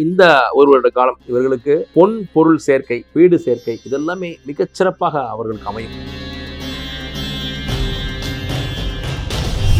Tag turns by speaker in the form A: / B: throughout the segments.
A: இந்த ஒரு வருட காலம் இவர்களுக்கு பொன் பொருள் சேர்க்கை வீடு சேர்க்கை இதெல்லாமே மிகச்சிறப்பாக அவர்களுக்கு அமையும்.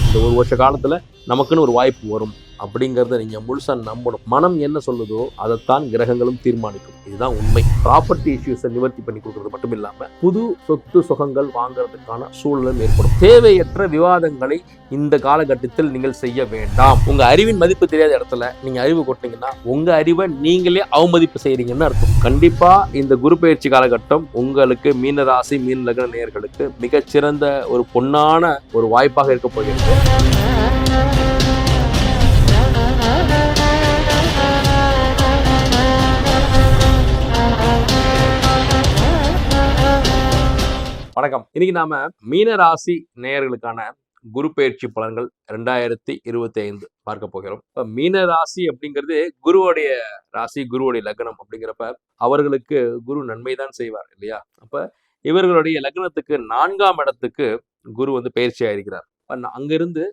A: இந்த ஒரு வருஷ காலத்துல நமக்குன்னு ஒரு வாய்ப்பு வரும். அப்படிங்கிறத நீங்கள் முழுசாக நம்பணும். மனம் என்ன சொல்லுதோ அதைத்தான் கிரகங்களும் தீர்மானிக்கும். இதுதான் உண்மை. ப்ராப்பர்ட்டி இஷ்யூஸை நிவர்த்தி பண்ணி கொடுக்கறது மட்டும் இல்லாமல் புது சொத்து சுகங்கள் வாங்குறதுக்கான சூழலும் ஏற்படும். தேவையற்ற விவாதங்களை இந்த காலகட்டத்தில் நீங்கள் செய்ய வேண்டாம். உங்கள் அறிவின் மதிப்பு தெரியாத இடத்துல நீங்கள் அறிவு கொட்டிங்கன்னா உங்கள் அறிவை நீங்களே அவமதிப்பு செய்கிறீங்கன்னு அர்த்தம். கண்டிப்பாக இந்த குரு பயிற்சி காலகட்டம் உங்களுக்கு மீன ராசி மீன லக்ன நேயர்களுக்கு மிகச்சிறந்த ஒரு பொன்னான ஒரு வாய்ப்பாக இருக்க போகிறது. வணக்கம். இன்னைக்கு நாம மீன ராசி நேயர்களுக்கான குரு பயிற்சி பலன்கள் ரெண்டாயிரத்தி இருபத்தி ஐந்து பார்க்க போகிறோம். இப்ப மீன ராசி அப்படிங்கிறது குருவுடைய ராசி குருவுடைய லக்னம் அப்படிங்கிறப்ப அவர்களுக்கு குரு நன்மை தான் செய்வார் இல்லையா? அப்ப இவர்களுடைய லக்னத்துக்கு நான்காம் இடத்துக்கு குரு வந்து பயிற்சியாக இருக்கிறார் அப்ப அங்கிருந்து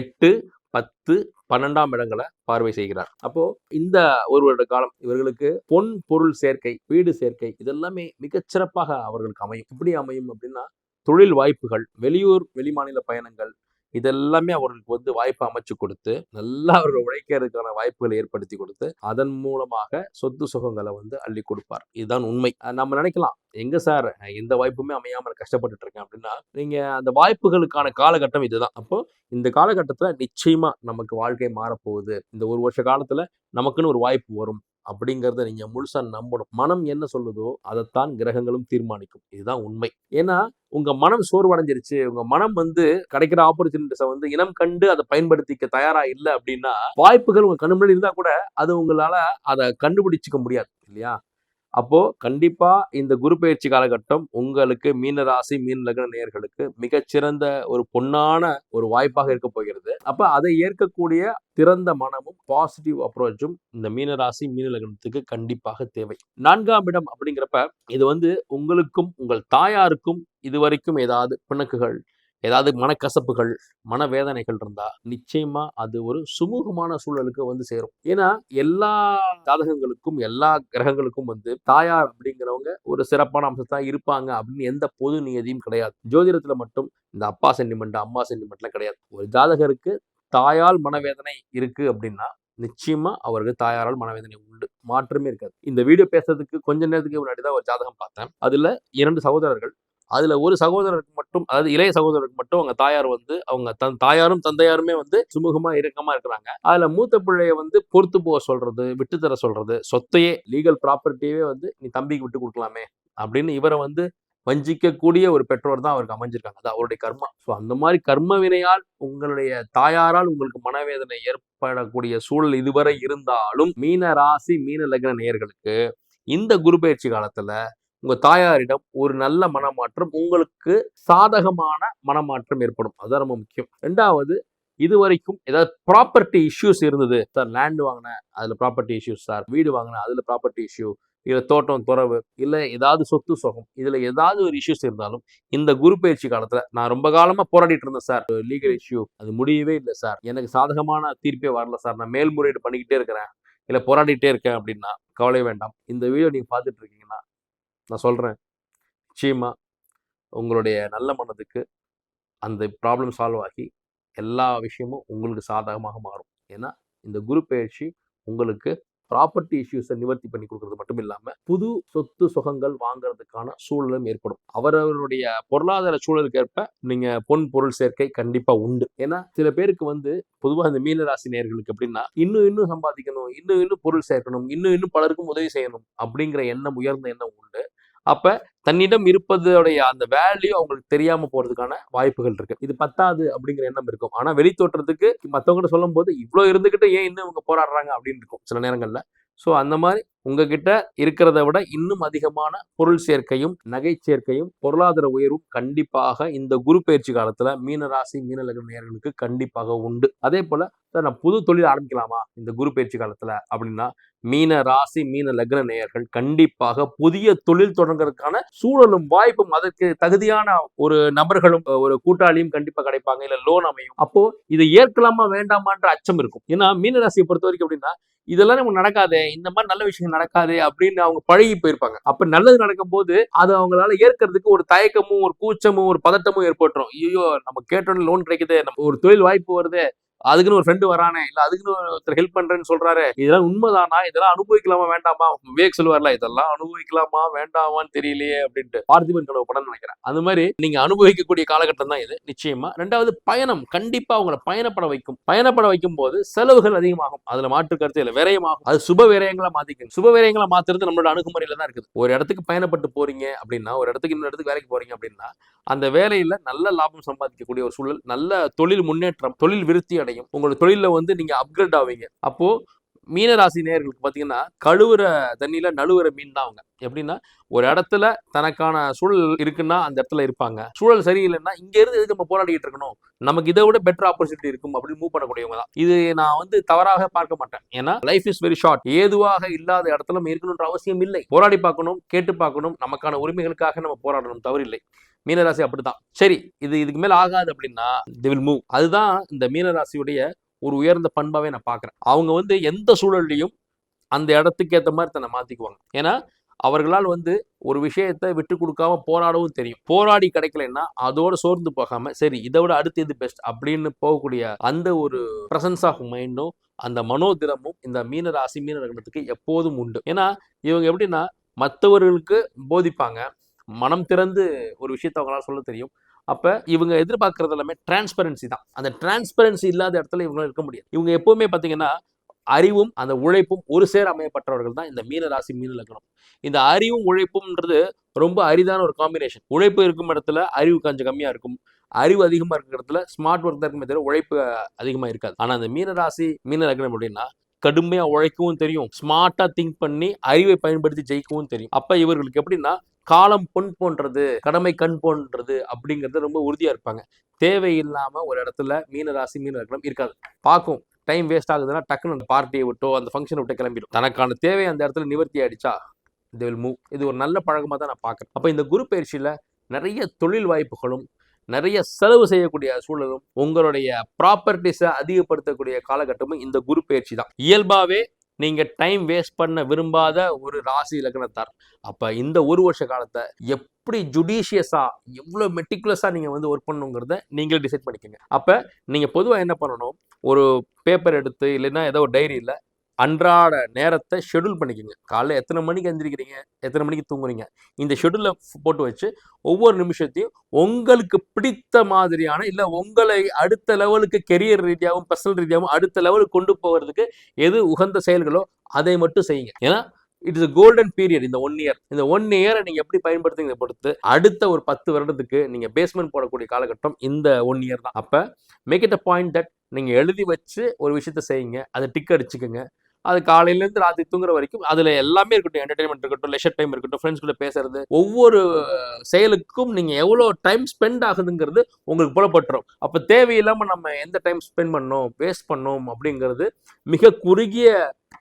A: எட்டு பத்து பன்னெண்டாம் இடங்களை பார்வை செய்கிறார். அப்போ இந்த ஒரு வருட காலம் இவர்களுக்கு பொன் பொருள் சேர்க்கை வீடு சேர்க்கை இதெல்லாமே மிகச்சிறப்பாக அவர்களுக்கு அமையும். எப்படி அமையும் அப்படின்னா தொழில் வாய்ப்புகள் வெளியூர் வெளிமாநில பயணங்கள் இதெல்லாமே அவர்களுக்கு வந்து வாய்ப்பு அமைச்சு கொடுத்து நல்லா அவர்கள் உழைக்கிறதுக்கான வாய்ப்புகளை ஏற்படுத்தி கொடுத்து அதன் மூலமாக சொத்து சுகங்களை வந்து அள்ளி கொடுப்பார். இதுதான் உண்மை. நம்ம நினைக்கலாம் எங்க சார் எந்த வாய்ப்புமே அமையாம நான் கஷ்டப்பட்டுட்டு இருக்கேன் அப்படின்னா நீங்க அந்த வாய்ப்புகளுக்கான காலகட்டம் இதுதான். அப்போ இந்த காலகட்டத்துல நிச்சயமா நமக்கு வாழ்க்கை மாறப்போகுது. இந்த ஒரு வருஷ காலத்துல நமக்குன்னு ஒரு வாய்ப்பு வரும். அப்படிங்கிறத நீங்க முழுசா நம்பணும். மனம் என்ன சொல்லுதோ அதைத்தான் கிரகங்களும் தீர்மானிக்கும். இதுதான் உண்மை. ஏன்னா உங்க மனம் சோர்வடைஞ்சிருச்சு. உங்க மனம் வந்து கிடைக்கிற ஆப்பர்ச்சுனிட்டிஸை வந்து இனம் கண்டு அதை பயன்படுத்திக்க தயாரா இல்லை அப்படின்னா வாய்ப்புகள் உங்க கண்ணு முன்னாடி இருந்தா கூட அது உங்களால அதை கண்டுபிடிச்சிக்க முடியாது இல்லையா? அப்போ கண்டிப்பா இந்த குரு பயிற்சி காலகட்டம் உங்களுக்கு மீன ராசி மீன் லக்ன நேயர்களுக்கு மிகச்சிறந்த ஒரு பொன்னான ஒரு வாய்ப்பாக இருக்க போகிறது. அப்ப அதை ஏற்கக்கூடிய திறந்த மனமும் பாசிட்டிவ் அப்ரோச்சும் இந்த மீன ராசி மீன லக்னத்துக்கு கண்டிப்பாக தேவை. நான்காம் இடம் அப்படிங்கிறப்ப இது வந்து உங்களுக்கும் உங்கள் தாயாருக்கும் இதுவரைக்கும் ஏதாவது பிணக்குகள் ஏதாவது மனக்கசப்புகள் மனவேதனைகள் இருந்தா நிச்சயமா அது ஒரு சுமூகமான சூழலுக்கு வந்து சேரும். ஏன்னா எல்லா ஜாதகங்களுக்கும் எல்லா கிரகங்களுக்கும் வந்து தாயார் அப்படிங்கிறவங்க ஒரு சிறப்பான அம்சத்தான் இருப்பாங்க அப்படின்னு எந்த பொது நியதியும் கிடையாது. ஜோதிடத்துல மட்டும் இந்த அப்பா சென்டிமெண்ட் அம்மா சென்டிமெண்ட்லாம் கிடையாது. ஒரு ஜாதகருக்கு தாயால் மனவேதனை இருக்கு அப்படின்னா நிச்சயமா அவருக்கு தாயாரால் மனவேதனை உண்டு. மாற்றமே இருக்காது. இந்த வீடியோ பேசுறதுக்கு கொஞ்ச நேரத்துக்கு முன்னாடி தான் ஒரு ஜாதகம் பார்த்தேன். அதுல இரண்டு சகோதரர்கள் அதுல ஒரு சகோதரருக்கு மட்டும் அதாவது இளைய சகோதரருக்கு மட்டும் அவங்க தாயார் வந்து அவங்க தன் தாயாரும் தந்தையாருமே வந்து சுமூகமா இறுக்கமா இருக்கிறாங்க. அதுல மூத்த பிள்ளைய வந்து பொறுத்து போக சொல்றது விட்டு தர சொல்றது சொத்தையே லீகல் ப்ராப்பர்ட்டியே வந்து நீ தம்பிக்கு விட்டு கொடுக்கலாமே அப்படின்னு இவரை வந்து வஞ்சிக்கக்கூடிய ஒரு பெற்றோர் தான் அவருக்கு அமைஞ்சிருக்காங்க. அது அவருடைய கர்மா. ஸோ அந்த மாதிரி கர்ம வினையால் உங்களுடைய தாயாரால் உங்களுக்கு மனவேதனை ஏற்படக்கூடிய சூழல் இதுவரை இருந்தாலும் மீன ராசி மீன லக்ன நேயர்களுக்கு இந்த குரு பயிற்சி காலத்துல உங்க தாயாரிடம் ஒரு நல்ல மனமாற்றம் உங்களுக்கு சாதகமான மனமாற்றம் ஏற்படும். அதுதான் ரொம்ப முக்கியம். ரெண்டாவது இது வரைக்கும் ஏதாவது ப்ராப்பர்ட்டி இஷ்யூஸ் இருந்தது. சார் லேண்ட் வாங்கினேன் அதில் ப்ராப்பர்ட்டி இஷ்யூஸ் சார் வீடு வாங்கினேன் அதில் ப்ராப்பர்ட்டி இஷ்யூ இல்லை தோட்டம் துறவு இல்லை ஏதாவது சொத்து சுகம். இதில் ஏதாவது ஒரு இஷ்யூஸ் இருந்தாலும் இந்த குரு பயிற்சி காலத்தில் நான் ரொம்ப காலமாக போராடிட்டு இருந்தேன் சார் லீகல் இஷ்யூ அது முடியவே இல்லை சார் எனக்கு சாதகமான தீர்ப்பே வரல சார் நான் மேல்முறையீடு பண்ணிக்கிட்டே இருக்கிறேன். இல்லை போராடிட்டே இருக்கேன் அப்படின்னா கவலை வேண்டாம். இந்த வீடியோ நீங்கள் பார்த்துட்டு இருக்கீங்கன்னா நான் சொல்கிறேன் நிச்சயமாக உங்களுடைய நல்ல மனதுக்கு அந்த ப்ராப்ளம் சால்வ் ஆகி எல்லா விஷயமும் உங்களுக்கு சாதகமாக மாறும். ஏன்னா இந்த குரு பயிற்சி உங்களுக்கு ப்ராப்பர்ட்டி இஷ்யூஸை நிவர்த்தி பண்ணி கொடுக்கறது மட்டும் இல்லாமல் புது சொத்து சுகங்கள் வாங்குறதுக்கான சூழலும் ஏற்படும். அவரவருடைய பொருளாதார சூழலுக்கு ஏற்ப நீங்கள் பொன் பொருள் சேர்க்கை கண்டிப்பாக உண்டு. ஏன்னா சில பேருக்கு வந்து பொதுவாக இந்த மீனராசி நேர்களுக்கு அப்படின்னா இன்னும் இன்னும் சம்பாதிக்கணும் இன்னும் இன்னும் பொருள் சேர்க்கணும் இன்னும் இன்னும் பலருக்கும் உதவி செய்யணும் அப்படிங்கிற எண்ணம் உயர்ந்த எண்ணம் உண்டு. அப்ப தன்னிடம் இருப்பதோடைய அந்த வேல்யூ அவங்களுக்கு தெரியாம போறதுக்கான வாய்ப்புகள் இருக்கு. இது பத்தாது அப்படிங்கிற எண்ணம் இருக்கும். ஆனா வெளி தோற்றத்துக்கு மத்தவங்க சொல்லும் போது இவ்வளவு இருந்துகிட்டு ஏன் இன்னும் இவங்க போராடுறாங்க அப்படின்னு இருக்கும் சில நேரங்கள்ல. ஸோ அந்த மாதிரி உங்ககிட்ட இருக்கிறத விட இன்னும் அதிகமான பொருள் சேர்க்கையும் நகை சேர்க்கையும் பொருளாதார உயர்வும் கண்டிப்பாக இந்த குரு பயிற்சி காலத்துல மீன ராசி மீன லக்ன நேயர்களுக்கு கண்டிப்பாக உண்டு. அதே போல சார் நான் புது தொழில் ஆரம்பிக்கலாமா இந்த குரு பயிற்சி காலத்துல அப்படின்னா மீன ராசி மீன லக்ன நேயர்கள் கண்டிப்பாக புதிய தொழில் தொடங்குறதுக்கான சூழலும் வாய்ப்பும் அதற்கு தகுதியான ஒரு நபர்களும் ஒரு கூட்டாளியும் கண்டிப்பா கிடைப்பாங்க. இல்ல லோன் அமையும். அப்போ இதை ஏற்கலாமா வேண்டாமான்ற அச்சம் இருக்கும். ஏன்னா மீன ராசியை பொறுத்த வரைக்கும் அப்படின்னா இதெல்லாம் நமக்கு நடக்காதே. இந்த மாதிரி நல்ல விஷயம் நடக்காது அப்படின்னு அவங்க பழகி போயிருப்பாங்க. அப்ப நல்லது நடக்கும் போது அது அவங்களால ஏற்கிறதுக்கு ஒரு தயக்கமும் ஒரு கூச்சமும் ஒரு பதட்டமும் ஏற்பட்டுரும். ஐயோ நம்ம கேட்டோன்னு லோன் கிடைக்குது நம்ம ஒரு தொழில் வாய்ப்பு வருது அதுக்குன்னு ஒரு ஃப்ரெண்டு வரானே இல்லை அதுக்குன்னு ஒருத்தர் ஹெல்ப் பண்றேன்னு சொல்றாரு இதெல்லாம் உண்மைதானா? இதெல்லாம் அனுபவிக்கலாமா வேண்டாமா? விவேக் சொல்லுவார்ல இதெல்லாம் அனுபவிக்கலாமா வேண்டாமான்னு தெரியலையே அப்படின்ட்டு பார்த்திபன் கனவு படம் நினைக்கிறேன். அது மாதிரி நீங்க அனுபவிக்கக்கூடிய காலகட்டம் தான் இது நிச்சயமா. ரெண்டாவது பயணம். கண்டிப்பா அவங்களை பயணப்பட வைக்கும். பயணப்பட வைக்கும் போது செலவுகள் அதிகமாகும். அதில் மாற்று கருத்து இல்லை விரயமாகும். அது சுப விரயங்களை மாற்றிக்கணும் சுப விரயங்களை மாத்துறது நம்மளோட அணுகுமுறையில் தான் இருக்குது. ஒரு இடத்துக்கு பயணப்பட்டு போறீங்க அப்படின்னா ஒரு இடத்துக்கு இன்னொரு இடத்துக்கு வேலைக்கு போறீங்க அப்படின்னா அந்த வேலையில நல்ல லாபம் சம்பாதிக்கக்கூடிய ஒரு சூழல் நல்ல தொழில் முன்னேற்றம் தொழில் விருத்தி அடையும். உங்களோட தொழில வந்து நீங்க அப்கிரேட் ஆவீங்க. அப்போ மீனராசி நேயர்களுக்கு பார்த்தீங்கன்னா கழுவுற தண்ணியில நழுவுற மீன் தான் அவங்க. எப்படின்னா ஒரு இடத்துல தனக்கான சூழல் இருக்குன்னா அந்த இடத்துல இருப்பாங்க. சூழல் சரியில்லைன்னா இங்க இருந்து எதுக்கு நம்ம போராடிட்டு இருக்கணும்? நமக்கு இதை விட பெட்டர் ஆப்பர்ச்சுனிட்டி இருக்கும் அப்படின்னு மூவ் பண்ணக்கூடியவங்க தான். இது நான் வந்து தவறாக பார்க்க மாட்டேன். ஏன்னா லைஃப் இஸ் வெரி ஷார்ட் ஏதுவாக இல்லாத இடத்துல நம்ம இருக்கணுன்ற அவசியம் இல்லை. போராடி பார்க்கணும் கேட்டு பார்க்கணும். நமக்கான உரிமைகளுக்காக நம்ம போராடணும். தவறில்லை. மீனராசி அப்படிதான் சரி இது இதுக்கு மேல ஆகாது அப்படின்னா தி வில் மூவ் அதுதான் இந்த மீனராசியுடைய ஒரு உயர்ந்த பண்பாவே நான் பார்க்குறேன். அவங்க வந்து எந்த சூழல்லையும் அந்த இடத்துக்கு ஏற்ற மாதிரி தன்னை மாத்திக்குவாங்க. ஏன்னா அவர்களால் வந்து ஒரு விஷயத்தை விட்டு கொடுக்காம போராடவும் தெரியும். போராடி கிடைக்கலன்னா அதோட சோர்ந்து போகாம சரி இதை விட அடுத்து எது பெஸ்ட் அப்படின்னு போகக்கூடிய அந்த ஒரு பிரசன்ஸ் ஆஃப் மைண்டும் அந்த மனோதிரமும் இந்த மீன ராசி மீன ரகணத்துக்கு எப்போதும் உண்டு. ஏன்னா இவங்க எப்படின்னா மற்றவர்களுக்கு போதிப்பாங்க. மனம் திறந்து ஒரு விஷயத்தை அவங்களால சொல்ல தெரியும். அப்ப இவங்க எதிர்பார்க்கறது எல்லாமே டிரான்ஸ்பரன்சி தான். அந்த டிரான்ஸ்பரன்சி இல்லாத இடத்துல இவங்க இருக்க முடியாது. இவங்க எப்போவுமே பாத்தீங்கன்னா அறிவும் அந்த உழைப்பும் ஒரு சேர் அமையப்பட்டவர்கள் தான் இந்த மீன ராசி மீன லக்னம். இந்த அறிவும் உழைப்பும்ன்றது ரொம்ப அரிதான ஒரு காம்பினேஷன் உழைப்பு இருக்கும் இடத்துல அறிவு கொஞ்சம் கம்மியா இருக்கும். அறிவு அதிகமா இருக்கிற இடத்துல ஸ்மார்ட் ஒர்க் தான் இருக்குமே தவிர உழைப்பு அதிகமா இருக்காது. ஆனா அந்த மீன ராசி மீன லக்னம் அப்படின்னா கடுமையாக உழைக்கவும் தெரியும். ஸ்மார்ட்டாக திங்க் பண்ணி அறிவை பயன்படுத்தி ஜெயிக்கவும் தெரியும். அப்போ இவர்களுக்கு எப்படின்னா காலம் பொன் போன்றது கடமை கண் போன்றது அப்படிங்கிறது ரொம்ப உறுதியாக இருப்பாங்க. தேவையில்லாமல் ஒரு இடத்துல மீன ராசி மீன இருக்காது. பார்க்கும். டைம் வேஸ்ட் ஆகுதுன்னா டக்குன்னு அந்த பார்ட்டியை விட்டோ அந்த ஃபங்க்ஷனை விட்டு கிளம்பிடும். தனக்கான தேவை அந்த இடத்துல நிவர்த்தி ஆயிடுச்சா? இது வில் மூவ் இது ஒரு நல்ல பழக்கமாக தான் நான் பார்க்குறேன். அப்போ இந்த குரு பயிற்சியில் நிறைய தொழில் வாய்ப்புகளும் நிறைய செலவு செய்யக்கூடிய சூழலும் உங்களுடைய ப்ராப்பர்ட்டிஸை அதிகப்படுத்தக்கூடிய காலகட்டமும் இந்த குரு பயிற்சி தான். இயல்பாகவே நீங்கள் டைம் வேஸ்ட் பண்ண விரும்பாத ஒரு ராசி லக்னத்தார் அப்போ இந்த ஒரு வருஷ காலத்தை எப்படி ஜுடிஷியஸாக எவ்வளோ மெட்டிகுலஸாக நீங்கள் வந்து ஒர்க் பண்ணுங்கிறத நீங்களே டிசைட் பண்ணிக்கோங்க. அப்போ நீங்கள் பொதுவாக என்ன பண்ணணும்? ஒரு பேப்பர் எடுத்து இல்லைன்னா ஏதோ ஒரு டைரியில் அன்றாட நேரத்தை ஷெடியூல் பண்ணிக்கோங்க. காலைல எத்தனை மணிக்கு எந்திரிக்கிறீங்க? எத்தனை மணிக்கு தூங்குறீங்க? இந்த ஷெடியூலை போட்டு வச்சு ஒவ்வொரு நிமிஷத்தையும் உங்களுக்கு பிடித்த மாதிரியான இல்லை உங்களை அடுத்த லெவலுக்கு கெரியர் ரீதியாகவும் பர்சனல் ரீதியாகவும் அடுத்த லெவலுக்கு கொண்டு போகிறதுக்கு எது உகந்த செயல்களோ அதை மட்டும் செய்யுங்க. ஏன்னா இட் இஸ் கோல்டன் பீரியட் இந்த ஒன் இயர் இந்த ஒன் இயரை நீங்கள் எப்படி பயன்படுத்துங்க பொறுத்து அடுத்த ஒரு பத்து வருடத்துக்கு நீங்கள் பேஸ்மெண்ட் போடக்கூடிய காலகட்டம் இந்த ஒன் இயர் தான். அப்போ make it a point that நீங்கள் எழுதி வச்சு ஒரு விஷயத்த செய்யுங்க. அதை டிக் அடிச்சுக்கோங்க. அது காலையிலேருந்து ராத்திரி தூங்குற வரைக்கும் அதில் எல்லாமே இருக்கட்டும் என்டர்டைன்மெண்ட் இருக்கட்டும் லெஷர் டைம் இருக்கட்டும் ஃப்ரெண்ட்ஸ் கூட பேசுறது ஒவ்வொரு செயலுக்கும் நீங்கள் எவ்வளோ டைம் ஸ்பெண்ட் ஆகுதுங்கிறது உங்களுக்கு புலப்பட்டுரும். அப்போ தேவையில்லாமல் நம்ம எந்த டைம் ஸ்பெண்ட் பண்ணோம் வேஸ்ட் பண்ணோம் அப்படிங்கிறது மிக குறுகிய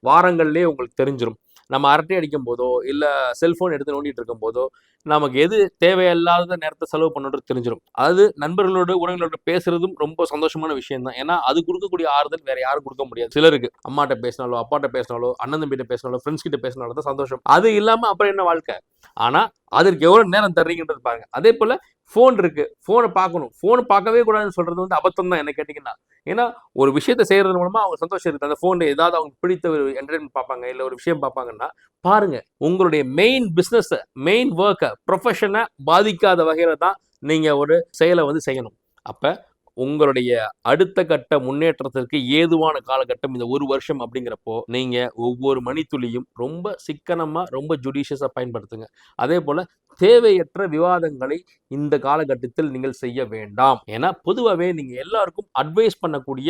A: வாரங்கள்லேயே உங்களுக்கு தெரிஞ்சிடும் நம்ம அரட்டை அடிக்கும் போதோ இல்லை செல்ஃபோன் எடுத்து நோண்டிட்டு இருக்கும் போதோ நமக்கு எது தேவையில்லாத நேரத்தை செலவு பண்ணுறது தெரிஞ்சிடும் அதாவது நண்பர்களோட உறவினர்களோட பேசுறதும் ரொம்ப சந்தோஷமான விஷயம் தான் ஏன்னா அது கொடுக்கக்கூடிய ஆறுதல் வேற யாரும் கொடுக்க முடியாது. சிலருக்கு அம்மாட்ட பேசினாலோ அப்பாட்ட பேசினாலோ அண்ணன் தம்பிட்ட பேசினாலோ ஃப்ரெண்ட்ஸ் கிட்ட பேசினாலோ தான் சந்தோஷம். அது இல்லாமல் அப்புறம் என்ன வாழ்க்கை? ஆனா அதற்கு எவ்வளோ நேரம் தர்றீங்கன்றது பாருங்க. அதே போல ஃபோன் இருக்கு. ஃபோனை பார்க்கணும். ஃபோன் பார்க்கவே கூடாதுன்னு சொல்றது வந்து அபத்தம் தான் என்ன கேட்டிங்கன்னா. ஏன்னா ஒரு விஷயத்த செய்யறது மூலமா அவங்க சந்தோஷம் இருக்குது அந்த ஃபோன்ல ஏதாவது அவங்க பிடித்த ஒரு என்டர்டைன்மெண்ட் பார்ப்பாங்க இல்லை ஒரு விஷயம் பார்ப்பாங்கன்னா பாருங்க. உங்களுடைய மெயின் பிஸ்னஸை மெயின் ஒர்க்கை ப்ரொஃபஷனை பாதிக்காத வகையில தான் நீங்க ஒரு செயலை வந்து செய்யணும். அப்போ உங்களுடைய அடுத்த கட்ட முன்னேற்றத்திற்கு ஏதுவான காலகட்டம் இந்த ஒரு வருஷம் அப்படிங்கிறப்போ நீங்க ஒவ்வொரு மணித்துளியும் ரொம்ப சிக்கனமா ரொம்ப ஜுடிஷியஸா பயன்படுத்துங்க. அதே போல தேவையற்ற விவாதங்களை இந்த காலகட்டத்தில் நீங்கள் செய்ய வேண்டாம். ஏன்னா பொதுவாகவே நீங்க எல்லாருக்கும் அட்வைஸ் பண்ணக்கூடிய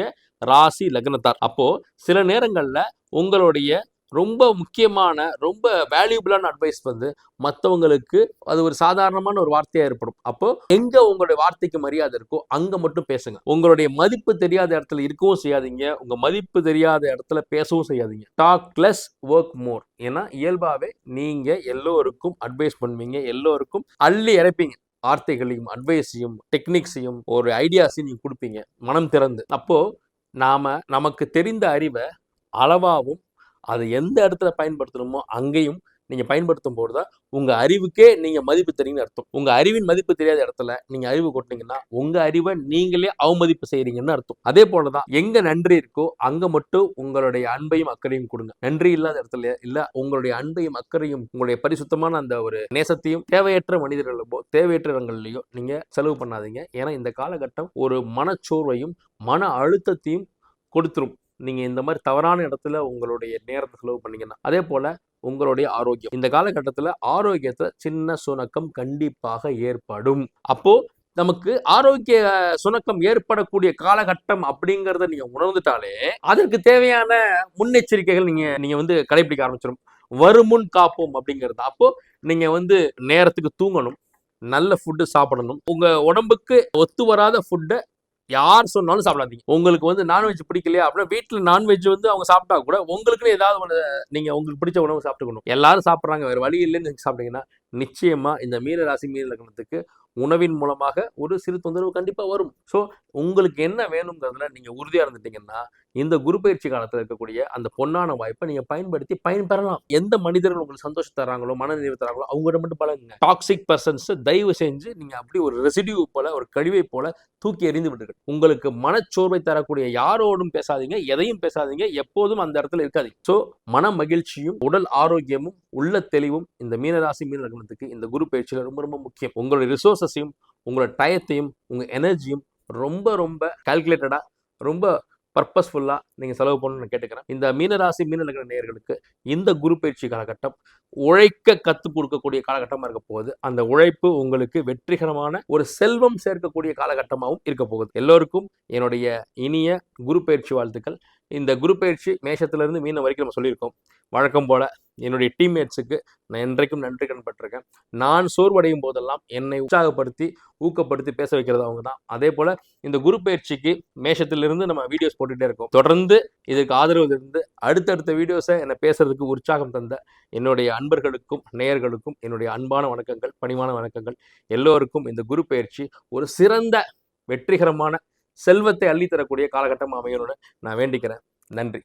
A: ராசி லக்னத்தார். அப்போ சில நேரங்கள்ல உங்களுடைய ரொம்ப முக்கியமான ரொம்ப வேல்யூபிளான அட்வைஸ் வந்து மற்றவங்களுக்கு அது ஒரு சாதாரணமான ஒரு வார்த்தையாக ஏற்படும். அப்போ எங்கே உங்களுடைய வார்த்தைக்கு மரியாதை இருக்கோ அங்கே மட்டும் பேசுங்க. உங்களுடைய மதிப்பு தெரியாத இடத்துல இருக்கவும் செய்யாதீங்க. உங்கள் மதிப்பு தெரியாத இடத்துல பேசவும் செய்யாதீங்க. டாக் லெஸ் ஒர்க் மோர் ஏன்னா இயல்பாகவே நீங்கள் எல்லோருக்கும் அட்வைஸ் பண்ணுவீங்க. எல்லோருக்கும் அள்ளி இறைப்பீங்க. வார்த்தைகளையும் அட்வைஸையும் டெக்னிக்ஸையும் ஒரு ஐடியாஸையும் நீங்கள் கொடுப்பீங்க. மனம் திறந்து. அப்போது நாம் நமக்கு தெரிந்த அறிவை அளவாகவும் அதை எந்த இடத்துல பயன்படுத்தணுமோ அங்கேயும் நீங்கள் பயன்படுத்தும் போது தான் உங்கள் அறிவுக்கே நீங்கள் மதிப்பு தெரியுங்கன்னு அர்த்தம். உங்கள் அறிவின் மதிப்பு தெரியாத இடத்துல நீங்கள் அறிவு கொட்டினீங்கன்னா உங்கள் அறிவை நீங்களே அவமதிப்பு செய்கிறீங்கன்னு அர்த்தம். அதே போலதான் எங்கே நன்றி இருக்கோ அங்கே மட்டும் உங்களுடைய அன்பையும் அக்கறையும் கொடுங்க. நன்றி இல்லாத இடத்துல இல்லை உங்களுடைய அன்பையும் அக்கறையும் உங்களுடைய பரிசுத்தமான அந்த ஒரு நேசத்தையும் தேவையற்ற மனிதர்களுக்கோ தேவையற்ற இடங்கள்லையோ நீங்கள் செலவு பண்ணாதீங்க. ஏன்னா இந்த காலகட்டம் ஒரு மனச்சோர்வையும் மன அழுத்தத்தையும் கொடுத்துரும். நீங்க இந்த மாதிரி தவறான இடத்துல உங்களுடைய நேரத்தை செலவு பண்ணீங்கன்னா அதே போல உங்களுடைய ஆரோக்கியம். இந்த காலகட்டத்தில் ஆரோக்கியத்தில் சின்ன சுணக்கம் கண்டிப்பாக ஏற்படும். அப்போ நமக்கு ஆரோக்கிய சுணக்கம் ஏற்படக்கூடிய காலகட்டம் அப்படிங்கிறத நீங்க உணர்ந்துட்டாலே அதற்கு தேவையான முன்னெச்சரிக்கைகள் நீங்க நீங்க வந்து கடைபிடிக்க ஆரம்பிச்சிடும் வருமுன் காப்போம் அப்படிங்கிறது. அப்போ நீங்க வந்து நேரத்துக்கு தூங்கணும் நல்ல ஃபுட்டு சாப்பிடணும். உங்க உடம்புக்கு ஒத்து வராத ஃபுட்டை யார் சொன்னாலும் சாப்பிடாதீங்க. உங்களுக்கு வந்து நான்வெஜ் பிடிக்கலையா அப்படின்னா வீட்டில் நான்வெஜ் வந்து அவங்க சாப்பிட்டா கூட உங்களுக்குன்னு ஏதாவது ஒன்று நீங்கள் உங்களுக்கு பிடிச்ச உணவு சாப்பிட்டுக்கணும். எல்லாரும் சாப்பிட்றாங்க வேறு வழி இல்லைன்னு சாப்பிட்டீங்கன்னா நிச்சயமாக இந்த மீன ராசி மீன லக்னத்துக்கு உணவின் மூலமாக ஒரு சிறு தொந்தரவு கண்டிப்பாக வரும். ஸோ உங்களுக்கு என்ன வேணுங்கிறதுல நீங்கள் உறுதியாக இருந்துட்டீங்கன்னா இந்த குரு பயிற்சி காலத்தில் இருக்கக்கூடிய அந்த பொன்னான வாய்ப்பை நீங்கள் பயன்படுத்தி பயன்பெறலாம். எந்த மனிதர்கள் உங்களுக்கு சந்தோஷம் தராங்களோ மன நிறைவு தராங்களோ அவங்ககிட்ட மட்டும் பழகுங்க. டாக்ஸிக் பர்சன்ஸ் தயவு செஞ்சு நீங்கள் அப்படி ஒரு ரெசிடியூ போல ஒரு கழிவை போல தூக்கி எறிந்து விட்டுருங்க உங்களுக்கு மனச்சோர்வை தரக்கூடிய யாரோடும் பேசாதீங்க எதையும் பேசாதீங்க எப்போதும் அந்த இடத்துல இருக்காதீங்க. ஸோ மன மகிழ்ச்சியும் உடல் ஆரோக்கியமும் உள்ள தெளிவும் இந்த மீனராசி மீன லக்னத்துக்கு இந்த குரு பயிற்சியில் ரொம்ப ரொம்ப முக்கியம். உங்களுடைய ரிசோர்ஸஸையும் உங்களோட டயத்தையும் உங்கள் எனர்ஜியும் ரொம்ப ரொம்ப கால்குலேட்டடாக ரொம்ப பர்பஸ்ஃபுல்லாக நீங்கள் செலவு பண்ணணும்னு கேட்டுக்கிறேன். இந்த மீனராசி மீன லக்ன நேயர்களுக்கு இந்த குரு பயிற்சி காலகட்டம் உழைக்க கற்றுக் கொடுக்கக்கூடிய காலகட்டமாக இருக்க போகுது. அந்த உழைப்பு உங்களுக்கு வெற்றிகரமான ஒரு செல்வம் சேர்க்கக்கூடிய காலகட்டமாகவும் இருக்க போகுது. எல்லோருக்கும் என்னுடைய இனிய குரு பயிற்சி வாழ்த்துக்கள். இந்த குரு பயிற்சி மேஷத்திலிருந்து மீன வரைக்கும் நம்ம சொல்லியிருக்கோம். வழக்கம் போல என்னுடைய டீம்மேட்ஸுக்கு நான் என்றைக்கும் நன்றி கண்பட்டிருக்கேன். நான் சோர்வடையும் போதெல்லாம் என்னை உற்சாகப்படுத்தி ஊக்கப்படுத்தி பேச வைக்கிறது அவங்க தான். அதே போல் இந்த குரு பயிற்சிக்கு மேஷத்திலிருந்து நம்ம வீடியோஸ் போட்டுகிட்டே இருக்கோம். தொடர்ந்து இதுக்கு ஆதரவு இருந்து அடுத்தடுத்த வீடியோஸை என்னை பேசுறதுக்கு உற்சாகம் தந்த என்னுடைய அன்பர்களுக்கும் நேயர்களுக்கும் என்னுடைய அன்பான வணக்கங்கள் பணிவான வணக்கங்கள். எல்லோருக்கும் இந்த குரு பயிற்சி ஒரு சிறந்த வெற்றிகரமான செல்வத்தை அள்ளித்தரக்கூடிய காலகட்டம் அமையணும்னு நான் வேண்டிக்கிறேன். நன்றி.